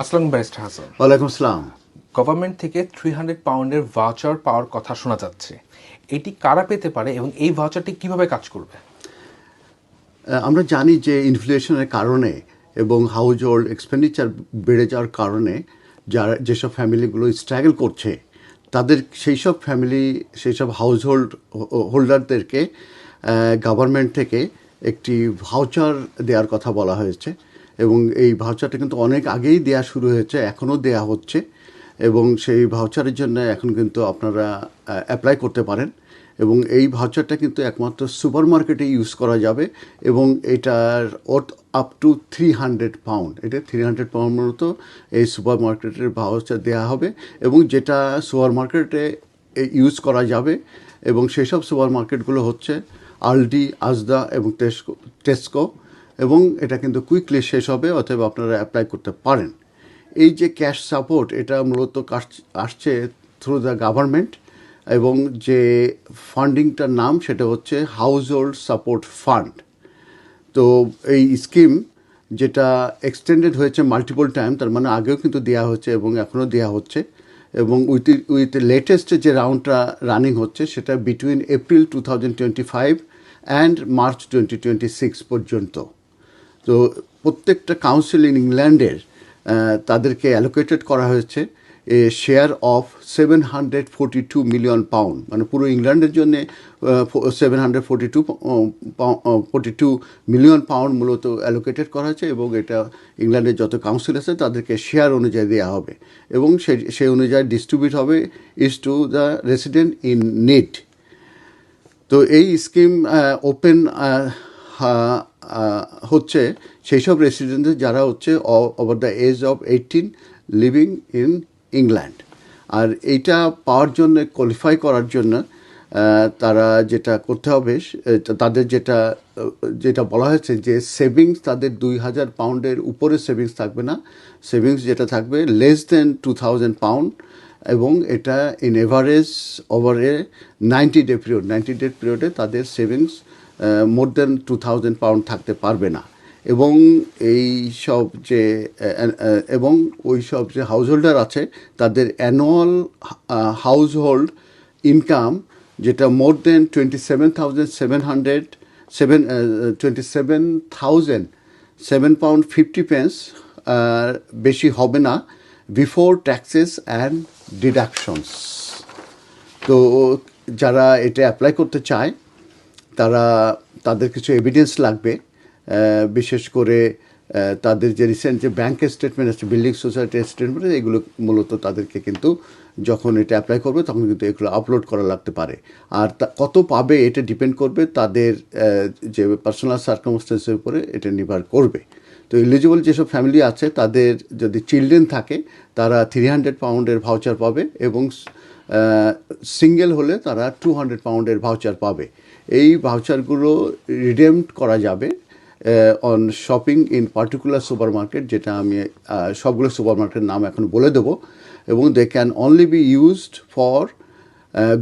আসসালাম ব্যারিস্টার হাসান। ওয়ালাইকুম আসসালাম। গভর্নমেন্ট থেকে থ্রি হান্ড্রেড পাউন্ডের ভাউচার পাওয়ার কথা শোনা যাচ্ছে। এটি কারা পেতে পারে এবং এই ভাউচারটি কীভাবে কাজ করবে? আমরা জানি যে ইনফ্লেশনের কারণে এবং হাউজ হোল্ড এক্সপেন্ডিচার বেড়ে যাওয়ার কারণে যারা যেসব ফ্যামিলিগুলো স্ট্রাগল করছে তাদের সেই সব ফ্যামিলি সেই সব হাউস হোল্ড হোল্ডারদেরকে গভর্নমেন্ট থেকে একটি ভাউচার দেওয়ার কথা বলা হয়েছে। এবং এই ভাউচারটা কিন্তু অনেক আগেই দেওয়া শুরু হয়েছে, এখনও দেয়া হচ্ছে এবং সেই ভাউচারের জন্য এখন কিন্তু আপনারা অ্যাপ্লাই করতে পারেন এবং এই ভাউচারটা কিন্তু একমাত্র সুপার মার্কেটে ইউজ করা যাবে এবং এটার worth up to three hundred pound এটা থ্রি হান্ড্রেড পাউন্ড মূলত এই সুপার মার্কেটের ভাউচার দেওয়া হবে এবং যেটা সুপার মার্কেটে ইউজ করা যাবে এবং সেসব সুপার মার্কেটগুলো হচ্ছে আলডি আজদা এবং টেস্কো টেস্কো এবং এটা কিন্তু কুইকলি শেষ হবে, অতএব আপনারা অ্যাপ্লাই করতে পারেন। এই যে ক্যাশ সাপোর্ট এটা মূলত আসছে থ্রু দ্য গভর্নমেন্ট এবং যে ফান্ডিংটার নাম সেটা হচ্ছে হাউস হোল্ড সাপোর্ট ফান্ড তো এই স্কিম যেটা এক্সটেন্ডেড হয়েছে মাল্টিপল টাইম তার মানে আগেও কিন্তু দেওয়া হচ্ছে এবং এখনও দেওয়া হচ্ছে এবং উইথ উইথ লেটেস্ট যে রাউন্ডটা রানিং হচ্ছে, সেটা between April two thousand twenty five and March twenty twenty six পর্যন্ত। তো প্রত্যেকটা কাউন্সিল ইন ইংল্যান্ডের তাদেরকে অ্যালোকেটেড করা হয়েছে a share of seven hundred forty two million pound মানে পুরো ইংল্যান্ডের জন্যে seven hundred forty two forty two million pound মূলত অ্যালোকেটেড করা হয়েছে এবং এটা ইংল্যান্ডের যত কাউন্সিল আছে তাদেরকে শেয়ার অনুযায়ী দেওয়া হবে এবং সেই অনুযায়ী ডিস্ট্রিবিউট হবে is to the resident in need তো এই স্কিম ওপেন হচ্ছে সেই সব রেসিডেন্টদের যারা হচ্ছে over the age of eighteen living in England আর এইটা পাওয়ার জন্য কোয়ালিফাই করার জন্য তারা যেটা করতে হবে তাদের যেটা যেটা বলা হয়েছে যে সেভিংস তাদের দুই হাজার পাউন্ডের উপরে সেভিংস থাকবে না। সেভিংস যেটা থাকবে less than two thousand pound এবং এটা in average over a ninety day period ninety day পিরিয়ডে তাদের savings more than two thousand pound থাকতে পারবে না। এবং এই সব যে এবং ওই সব যে হাউস হোল্ডার আছে, তাদের অ্যানুয়াল হাউস হোল্ড ইনকাম যেটা more than twenty seven thousand seven hundred seven twenty seven thousand seven pound fifty pence বেশি হবে না বিফোর ট্যাক্সেস অ্যান্ড ডিডাকশনস তো যারা এটা অ্যাপ্লাই করতে চায় তারা, তাদের কিছু এভিডেন্স লাগবে বিশেষ করে তাদের যে রিসেন্ট যে ব্যাংক স্টেটমেন্ট আছে বিল্ডিং সোসাইটি স্টেটমেন্ট এগুলো মূলত তাদেরকে কিন্তু যখন এটা অ্যাপ্লাই করবে, তখন কিন্তু এগুলো আপলোড করা লাগতে পারে। আর কত পাবে এটা ডিপেন্ড করবে তাদের যে পার্সোনাল সার্কামস্টেন্সের উপরে এটা নির্ভর করবে। তো এলিজিবল যেসব ফ্যামিলি আছে, তাদের যদি চিলড্রেন থাকে, তারা থ্রি হান্ড্রেড পাউন্ডের ভাউচার পাবে এবং সিঙ্গেল হলে তারা টু হান্ড্রেড পাউন্ডের ভাউচার পাবে। এই ভাউচারগুলো রিডেম করা যাবে on shopping in particular supermarket যেটা আমি সবগুলো সুপার মার্কেটের নাম এখন বলে দেবো, এবং they can only be used for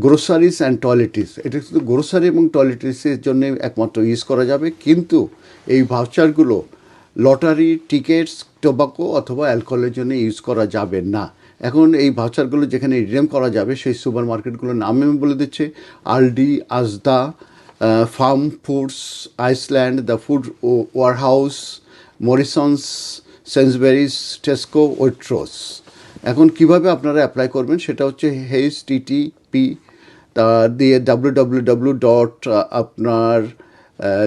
groceries and toiletries এটা শুধু গ্রোসারি এবং টয়লেটিসের জন্য একমাত্র ইউজ করা যাবে, কিন্তু এই ভাউচারগুলো লটারি টিকিটস টোবাকো অথবা অ্যালকোহলের জন্য ইউজ করা যাবে না। এখন এই ভাউচারগুলো যেখানে রিডেম করা যাবে, সেই সুপার মার্কেটগুলোর নাম আমি বলে দিচ্ছি Aldi Asda Farm Foods Iceland the Food Warehouse Morrisons Sainsbury's Tesco Waitrose এখন কীভাবে আপনারা অ্যাপ্লাই করবেন সেটা হচ্ছে হেইস টিটিপি তা দিয়ে ডাব্লিউ ডাব্লিউ ডাব্লিউ ডট আপনার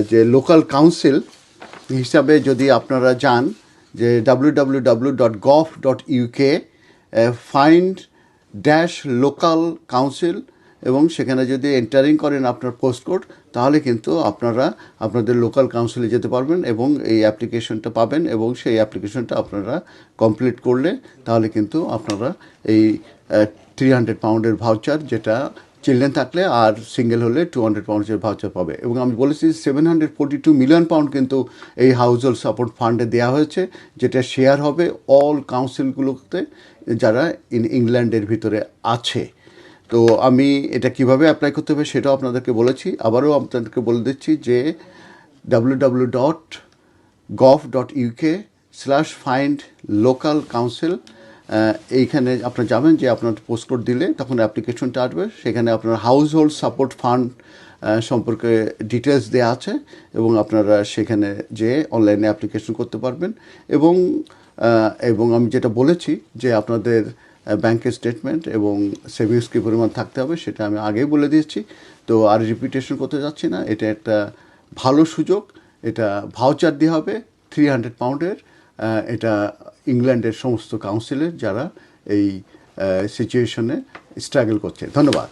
যে লোকাল কাউন্সিল হিসাবে যদি আপনারা যান, যে W W W dot gov dot UK find dash local council এবং সেখানে যদি এন্টারিং করেন আপনার পোস্ট পোস্টকোড তাহলে কিন্তু আপনারা আপনাদের লোকাল কাউন্সিলে যেতে পারবেন এবং এই অ্যাপ্লিকেশনটা পাবেন এবং সেই অ্যাপ্লিকেশনটা আপনারা কমপ্লিট করলে তাহলে কিন্তু আপনারা এই থ্রি হান্ড্রেড পাউন্ডের ভাউচার যেটা চিলড্রেন থাকলে আর সিঙ্গেল হলে টু হান্ড্রেড পাউন্ডসের ভাউচার পাবে। এবং আমি বলেছি seven hundred forty two million pound কিন্তু এই হাউস হোল্ড সাপোর্ট ফান্ডে দেওয়া হয়েছে, যেটা শেয়ার হবে অল কাউন্সিলগুলোতে যারা ইন ইংল্যান্ডের ভিতরে আছে। তো আমি এটা কীভাবে অ্যাপ্লাই করতে হবে সেটাও আপনাদেরকে বলেছি। আবারও আপনাদেরকে বলে দিচ্ছি যে W W dot gov dot UK slash find local council এইখানে আপনারা যাবেন যে আপনার পোস্ট কোড দিলে তখন অ্যাপ্লিকেশনটা আসবে। সেখানে আপনার হাউস হোল্ড সাপোর্ট ফান্ড সম্পর্কে ডিটেলস দেওয়া আছে এবং আপনারা সেখানে যে অনলাইনে অ্যাপ্লিকেশন করতে পারবেন। এবং এবং আমি যেটা বলেছি যে আপনাদের ব্যাংকের স্টেটমেন্ট এবং সেভিংস কী পরিমাণ থাকতে হবে সেটা আমি আগেই বলে দিয়েছি। তো আর রিপিটেশন করতে যাচ্ছি না। এটা একটা ভালো সুযোগ। এটা ভাউচার দেওয়া হবে। থ্রি হান্ড্রেড পাউন্ডের এটা ইংল্যান্ডের সমস্ত কাউন্সিলের যারা এই সিচুয়েশনে স্ট্রাগল করছে। ধন্যবাদ।